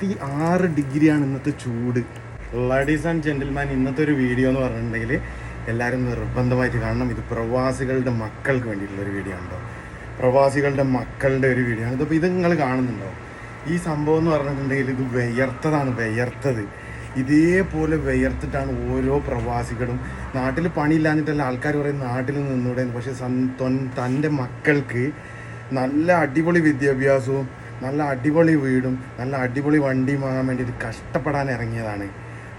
നാൽപ്പത്തി ആറ് ഡിഗ്രിയാണ് ഇന്നത്തെ ചൂട്. ലേഡീസ് ആൻഡ് ജെന്റിൽമാൻ ഇന്നത്തെ ഒരു വീഡിയോ എന്ന് പറഞ്ഞിട്ടുണ്ടെങ്കിൽ എല്ലാവരും നിർബന്ധമായിട്ട് കാണണം. ഇത് പ്രവാസികളുടെ മക്കൾക്ക് വേണ്ടിയിട്ടുള്ള ഒരു വീഡിയോ ഉണ്ടോ പ്രവാസികളുടെ മക്കളുടെ ഒരു വീഡിയോ ആണ്. ഇതിപ്പോൾ ഇത് നിങ്ങൾ കാണുന്നുണ്ടോ? ഈ സംഭവം എന്ന് പറഞ്ഞിട്ടുണ്ടെങ്കിൽ ഇത് വിയർത്തതാണ് വിയർത്തത്. ഇതേപോലെ വിയർത്തിട്ടാണ് ഓരോ പ്രവാസികളും നാട്ടിൽ പണിയില്ലാഞ്ഞിട്ടല്ല ആൾക്കാർ പറയും നാട്ടിൽ നിന്നൂടെ പക്ഷേ തന്റെ മക്കൾക്ക് നല്ല അടിപൊളി വിദ്യാഭ്യാസവും നല്ല അടിപൊളി വീടും നല്ല അടിപൊളി വണ്ടിയും വാങ്ങാൻ വേണ്ടിയിട്ട് കഷ്ടപ്പെടാൻ ഇറങ്ങിയതാണ്.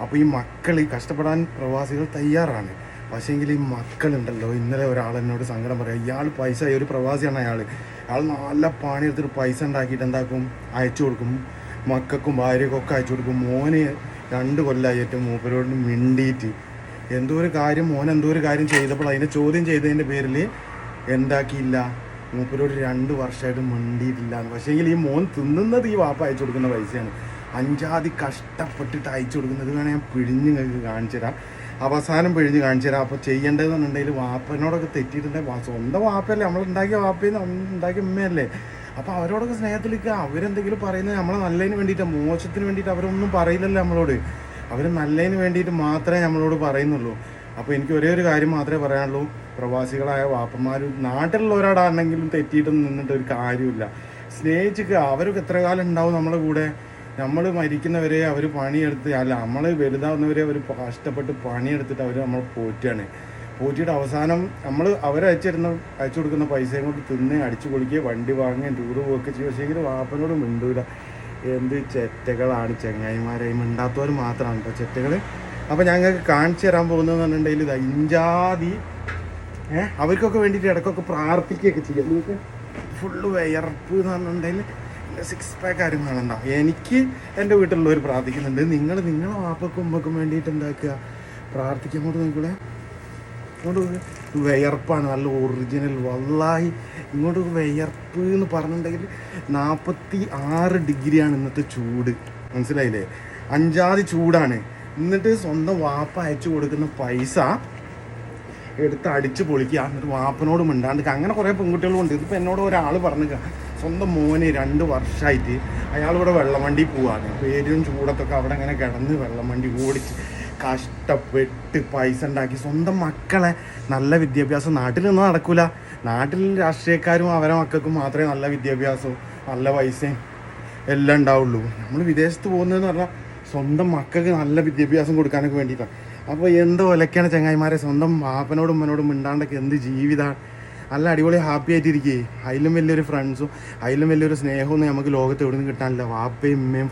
അപ്പോൾ ഈ മക്കൾ ഈ കഷ്ടപ്പെടാൻ പ്രവാസികൾ തയ്യാറാണ്. പക്ഷേങ്കിൽ ഈ മക്കളുണ്ടല്ലോ ഇന്നലെ ഒരാൾ എന്നോട് സങ്കടം പറയാം ഇയാൾ പൈസ ഒരു പ്രവാസിയാണ് അയാൾ അയാൾ നല്ല പണിയെടുത്തിട്ട് പൈസ ഉണ്ടാക്കിയിട്ട് എന്താക്കും? അയച്ചു കൊടുക്കും. മക്കൾക്കും ഭാര്യക്കൊക്കെ അയച്ചു കൊടുക്കും. മോന് രണ്ട് കൊല്ലമായിട്ട് മൂപ്പരോട് മിണ്ടിയിട്ട് എന്തോ ഒരു കാര്യം മോൻ എന്തോ ഒരു കാര്യം ചെയ്തപ്പോൾ അതിനെ ചോദ്യം ചെയ്തതിന്റെ പേരിൽ എന്താക്കിയില്ല. മൂപ്പരോട് രണ്ട് വർഷമായിട്ട് മിണ്ടിയിട്ടില്ല പക്ഷേങ്കിൽ ഈ മോൻ തിന്നുന്നത് ഈ വാപ്പ അയച്ചു കൊടുക്കുന്ന പൈസയാണ്. അഞ്ചാതി കഷ്ടപ്പെട്ടിട്ട് അയച്ചു കൊടുക്കുന്നത്. വേണേൽ ഞാൻ പിഴിഞ്ഞ് നിങ്ങൾക്ക് കാണിച്ചു തരാം. അവസാനം പിഴിഞ്ഞ് കാണിച്ചു തരാം. അപ്പോൾ ചെയ്യേണ്ടതെന്നുണ്ടെങ്കിൽ വാപ്പനോടൊക്കെ തെറ്റിയിട്ടുണ്ടെങ്കിൽ സ്വന്തം വാപ്പയല്ലേ. നമ്മൾ ഉണ്ടാക്കിയ വാപ്പയിൽ ഉണ്ടാക്കിയ ഉമ്മയല്ലേ. അപ്പോൾ അവരോടൊക്കെ സ്നേഹത്തിലേക്ക് അവരെന്തെങ്കിലും പറയുന്നത് നമ്മളെ നല്ലതിന് വേണ്ടിയിട്ട് മോശത്തിന് വേണ്ടിയിട്ട് അവരൊന്നും പറയില്ലല്ലോ നമ്മളോട്. അവർ നല്ലതിന് വേണ്ടിയിട്ട് മാത്രമേ നമ്മളോട് പറയുന്നുള്ളൂ. അപ്പോൾ എനിക്ക് ഒരേ ഒരു കാര്യം മാത്രമേ പറയാനുള്ളൂ. പ്രവാസികളായ വാപ്പന്മാർ നാട്ടിലുള്ളവരോടാണെങ്കിലും തെറ്റിയിട്ട് നിന്നിട്ട് ഒരു കാര്യമില്ല. സ്നേഹിച്ചിട്ട് അവരൊക്കെ എത്ര കാലം ഉണ്ടാവും നമ്മളെ കൂടെ? നമ്മൾ മരിക്കുന്നവരെ അവർ പണിയെടുത്ത് അല്ല നമ്മൾ വലുതാവുന്നവരെ അവർ കഷ്ടപ്പെട്ട് പണിയെടുത്തിട്ട് അവർ നമ്മൾ പോറ്റുകയാണ്. പോറ്റിയിട്ട് അവസാനം നമ്മൾ അവരയച്ചിരുന്ന അയച്ചു കൊടുക്കുന്ന പൈസയും കൊണ്ട് തിന്ന് അടിച്ചു പൊളിക്കുകയും വണ്ടി വാങ്ങുകയും ടൂറ് പോവുകയൊക്കെ ചെയ്യും. പക്ഷേ വാപ്പനോട് മിണ്ടൂല. എന്ത് ചെറ്റകളാണ് ചെങ്ങായിമാരെ മിണ്ടാത്തവർ മാത്രമാണ് കേട്ടോ ചെറ്റകൾ അപ്പോൾ ഞങ്ങൾക്ക് കാണിച്ചു തരാൻ പോകുന്നതെന്ന് പറഞ്ഞിട്ടുണ്ടെങ്കിൽ ഇത് ഇഞ്ചാതി ഏഹ് അവർക്കൊക്കെ വേണ്ടിയിട്ട് ഇടയ്ക്കൊക്കെ പ്രാർത്ഥിക്കുകയൊക്കെ ചെയ്യാം. നിങ്ങൾക്ക് ഫുള്ള് വിയർപ്പ് എന്ന് പറഞ്ഞിട്ടുണ്ടെങ്കിൽ സിക്സ് പാക്ക് ആരും കാണണ്ട. എനിക്ക് എന്റെ വീട്ടിലുള്ളവർ പ്രാർത്ഥിക്കുന്നുണ്ട്. നിങ്ങൾ നിങ്ങളെ വാപ്പക്കും ഉമ്മക്കും വേണ്ടിയിട്ട് എന്താക്കുക? പ്രാർത്ഥിക്കാൻ കൊണ്ട് നോക്കൂടെ ഇങ്ങോട്ട്. വിയർപ്പാണ് നല്ല ഒറിജിനൽ വള്ളായി ഇങ്ങോട്ട് വിയർപ്പ് എന്ന് പറഞ്ഞിട്ടുണ്ടെങ്കിൽ നാൽപ്പത്തി ആറ് ഡിഗ്രിയാണ് ഇന്നത്തെ ചൂട്. മനസ്സിലായില്ലേ? അഞ്ചാതി ചൂടാണ്. എന്നിട്ട് സ്വന്തം വാപ്പ അയച്ചു കൊടുക്കുന്ന പൈസ എടുത്ത് അടിച്ച് പൊളിക്കുക. എന്നിട്ട് വാപ്പനോട് മിണ്ടാണ്ട് അങ്ങനെ കുറേ പെൺകുട്ടികളുണ്ട്. ഇതിപ്പോൾ എന്നോട് ഒരാൾ പറഞ്ഞു സ്വന്തം മോനെ രണ്ട് വർഷമായിട്ട് അയാൾ ഇവിടെ വെള്ളം വണ്ടി പോവാണ്. പേരും ചൂടത്തൊക്കെ അവിടെ അങ്ങനെ കിടന്ന് വെള്ളം വണ്ടി ഓടിച്ച് കഷ്ടപ്പെട്ട് പൈസ ഉണ്ടാക്കി. സ്വന്തം മക്കളെ നല്ല വിദ്യാഭ്യാസം നാട്ടിൽ നിന്ന് നടക്കൂല. നാട്ടിൽ രാഷ്ട്രീയക്കാരും അവരെ മക്കൾക്കും മാത്രമേ നല്ല വിദ്യാഭ്യാസവും നല്ല പൈസയും എല്ലാം ഉണ്ടാവുള്ളൂ. നമ്മൾ വിദേശത്ത് പോകുന്നതെന്ന് പറഞ്ഞാൽ സ്വന്തം മക്കൾക്ക് നല്ല വിദ്യാഭ്യാസം കൊടുക്കാനൊക്കെ വേണ്ടിയിട്ടാണ് അപ്പോൾ എന്ത് ഒലക്കാണ് ചങ്ങായിമാരെ. സ്വന്തം വാപ്പനോടും ഉമ്മനോടും മിണ്ടാണ്ടൊക്കെ എന്ത് ജീവിതമാണ് നല്ല അടിപൊളി ഹാപ്പി ആയിട്ടിരിക്കേ. അതിലും വലിയൊരു ഫ്രണ്ട്സും അതിലും വലിയൊരു സ്നേഹമൊന്നും നമുക്ക് ലോകത്ത് എവിടെ നിന്ന് കിട്ടാനില്ല. വാപ്പയും ഉമ്മയും